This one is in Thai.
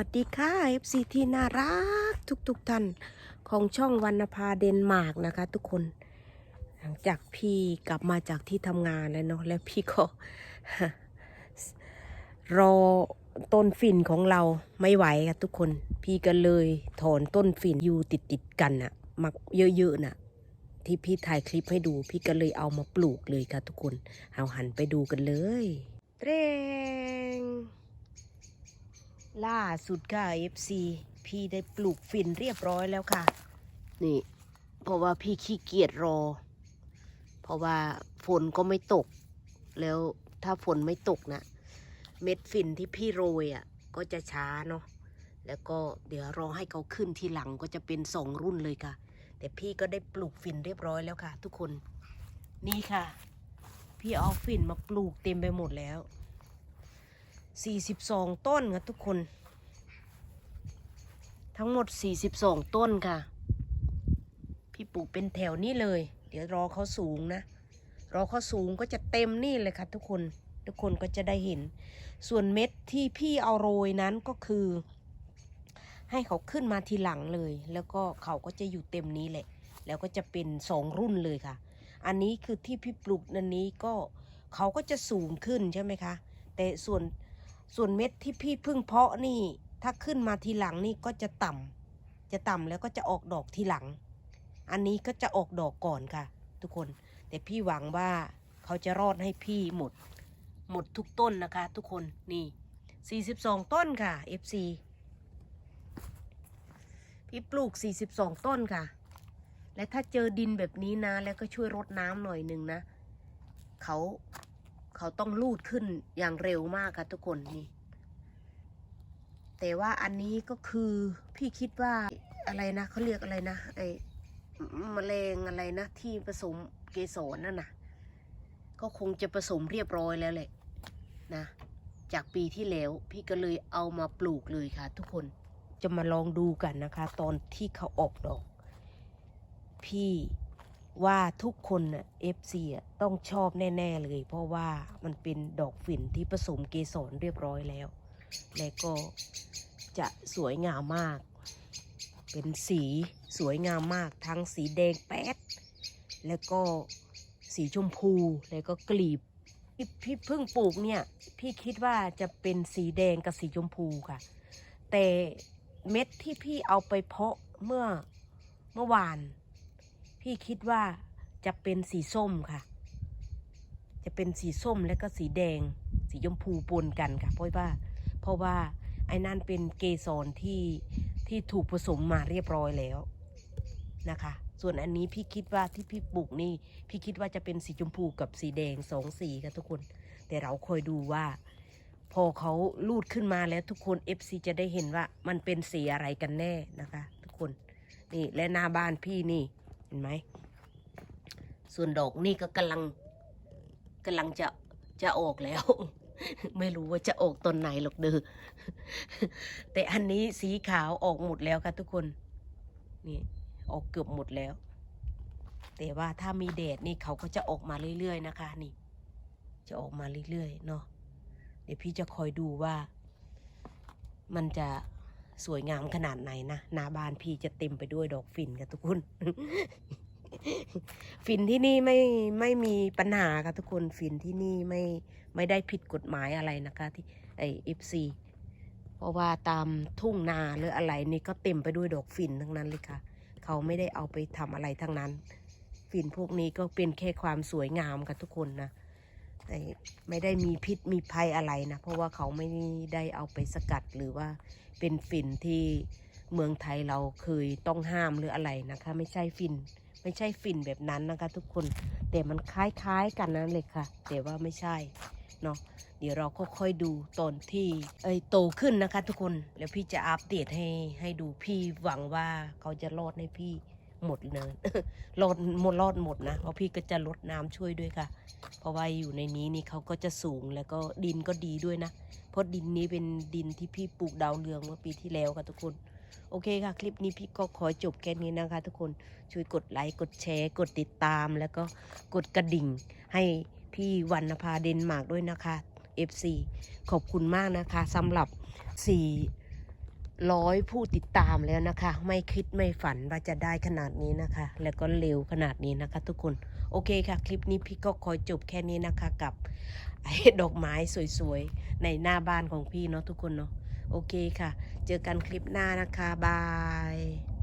สวัสดีค่ะ FC ที่น่ารักทุกๆทท่านของช่องวรรณภาเดนมาร์กนะคะ ทุกคน หลังจากพี่กลับมาจากที่ทำงานแล้วเนาะแล้วพี่ก็ รอต้นฝิ่นของเราไม่ไหวค่ะทุกคน พี่ก็เลยถอนต้นฝิ่นอยู่ติดๆกันน่ะ มักเยอะๆน่ะ ที่พี่ถ่ายคลิปให้ดู พี่ก็เลยเอามาปลูกเลยค่ะทุกคน เอาหันไปดูกันเลยเรง ล่าสุดค่ะ FC พี่ได้ปลูกฝิ่นเรียบร้อยแล้วค่ะ นี่ เพราะว่าพี่ขี้เกียจรอ เพราะว่าฝนก็ไม่ตก แล้วถ้าฝนไม่ตกนะ เม็ดฝิ่นที่พี่โรยอะ ก็จะช้าเนาะแล้วก็เดี๋ยวรอให้เขาขึ้นทีหลังก็จะเป็นสองรุ่นเลยค่ะ แต่พี่ก็ได้ปลูกฝิ่นเรียบร้อยแล้วค่ะ ทุกคนนี่ค่ะ พี่เอาฝิ่นมาปลูกเต็มไปหมดแล้ว 42 ต้นค่ะทุกคน ทั้งหมด 42 ต้นค่ะ พี่ปลูกเป็นแถวนี้เลย เดี๋ยวรอเขาสูงนะ รอเขาสูงก็จะเต็มนี่เลยค่ะทุกคน ทุกคนก็จะได้เห็น ส่วนเม็ดที่พี่เอาโรยนั้นก็คือ ให้เขาขึ้นมาทีหลังเลย แล้วก็เขาก็จะอยู่เต็มนี้แหละ แล้วก็จะเป็นสองรุ่นเลยค่ะ อันนี้คือที่พี่ปลูกนันนี้ก็เขาก็จะสูงขึ้นใช่ไหมคะแต่ส่วน ส่วนเม็ดที่พี่เพึ่งเพาะนี่ ถ้าขึ้นมาทีหลังนี่ก็จะต่ำจะต่ำแล้วก็จะออกดอกทีหลัง อันนี้ก็จะออกดอกก่อนค่ะ ทุกคน แต่พี่หวังว่าเขาจะรอดให้พี่หมด หมดทุกต้นนะคะ ทุกคนนี่ 42 ต้นค่ะ FC พี่ปลูก 42 ต้นค่ะ และถ้าเจอดินแบบนี้นะ แล้วก็ช่วยรดน้ำหน่อยหนึ่งนะ เขา เขาต้องลูดขึ้นอย่างเร็วมากค่ะทุกคนนี่ แต่ว่าอันนี้ก็คือพี่คิดว่าอะไรนะเขาเรียกอะไรนะไอ้แมลงอะไรนะ ที่ผสมเกสรนั่นน่ะก็คงจะผสมเรียบร้อยแล้วแหละนะ จากปีที่แล้วพี่ก็เลยเอามาปลูกเลยค่ะ ทุกคนจะมาลองดูกันนะคะ ตอนที่เขาออกดอก พี่ ว่าทุกคนน่ะ FC อะต้องชอบแน่ ๆ เลย เพราะว่ามันเป็นดอกฝิ่นที่ผสมเกสรเรียบร้อยแล้ว และก็จะสวยงามมาก เป็นสีสวยงามมากทั้งสีแดงแป๊ด แล้วก็สีชมพู แล้วก็กลีบที่พี่เพิ่งปลูกเนี่ย พี่คิดว่าจะเป็นสีแดงกับสีชมพูค่ะ แต่เม็ดที่พี่เอาไปเพาะเมื่อเมื่อวาน พี่คิดว่าจะเป็นสีส้มค่ะ จะเป็นสีส้มและก็สีแดง สีชมพูปนกันค่ะ เพราะว่า เพราะว่าไอ้นั่นเป็นเกสรที่ที่ถูกผสมมาเรียบร้อยแล้วนะคะ ส่วนอันนี้พี่คิดว่าที่พี่ปลูกนี่ พี่คิดว่าจะเป็นสีชมพูกับสีแดงสองสีค่ะทุกคน แต่เราคอยดูว่า พอเขาลูดขึ้นมาแล้วทุกคน FC จะได้เห็นว่ามันเป็นสีอะไรกันแน่นะคะ ทุกคน นี่และหน้าบ้านพี่นี่ เห็นไหมส่วนดอกนี่ก็กำลังกำลังจะจะออกแล้ว ไม่รู้ว่าจะออกตอนไหนหรอกเด้อแต่อันนี้สีขาวออกหมดแล้วค่ะทุกคนนี่ออกเกือบหมดแล้ว แต่ว่าถ้ามีแดดนี่เขาก็จะออกมาเรื่อย ๆ นะคะ นี่ จะออกมาเรื่อยๆเนาะเดี๋ยวพี่จะคอยดูว่า มันจะ สวยงามขนาดไหนนะหน้าบ้านพี่จะเต็มไปด้วยดอกฝิ่นค่ะทุกคนฝิ่นที่นี่ไม่ไม่มีปัญหาค่ะทุกคนฝิ่นที่นี่ไม่ไม่ได้ผิดกฎหมายอะไรนะคะ ที่ไอเอฟซีเพราะว่าตามทุ่งนาหรืออะไรนี่ก็เต็มไปด้วยดอกฝิ่นทั้งนั้นเลยค่ะ เขาไม่ได้เอาไปทำอะไรทั้งนั้นฝิ่นพวกนี้ก็เป็นแค่ความสวยงามค่ะทุกคนนะแต่ ไม่ได้มีพิษมีภัยอะไรนะ เพราะว่าเขาไม่ได้เอาไปสกัดหรือว่าเป็นฝิ่นที่เมืองไทยเราเคยต้องห้ามหรืออะไรนะคะ ไม่ใช่ฝิ่นไม่ใช่ฝิ่นแบบนั้นนะคะ ทุกคนแต่มันคล้ายๆกันนั่นเลยค่ะ แต่ว่าไม่ใช่เนาะเดี๋ยวเราก็ค่อยดูตอนที่เอ้ยโตขึ้นนะคะ ทุกคนแล้วพี่จะอัปเดตให้ให้ดูพี่หวังว่าเขาจะรอดให้พี่ หมดเลยรอดหมดรอดหมดนะเพราะพี่ก็จะลดน้ำช่วยด้วยค่ะ เพราะว่าอยู่ในนี้นี่เขาก็จะสูงแล้วก็ดินก็ดีด้วยนะ เพราะดินนี้เป็นดินที่พี่ปลูกดาวเรืองเมื่อปีที่แล้วค่ะทุกคนโอเคค่ะ คลิปนี้พี่ก็ขอจบแค่นี้นะคะ ทุกคนช่วยกดไลค์กดแชร์ กดติดตาม แล้วก็กดกระดิ่ง ให้พี่วรรณภาเดนมาร์กด้วยนะคะ FC ขอบคุณมากนะคะสำหรับสี่ ร้อยผู้ติดตามแล้วนะคะ ไม่คิดไม่ฝันว่าจะได้ขนาดนี้นะคะ แล้วก็เร็วขนาดนี้นะคะ ทุกคนโอเคค่ะ คลิปนี้พี่ก็ขอจบแค่นี้นะคะกับดอกไม้สวยๆ ในหน้าบ้านของพี่เนาะทุกคนเนาะโอเคค่ะ เจอกันคลิปหน้านะคะ บาย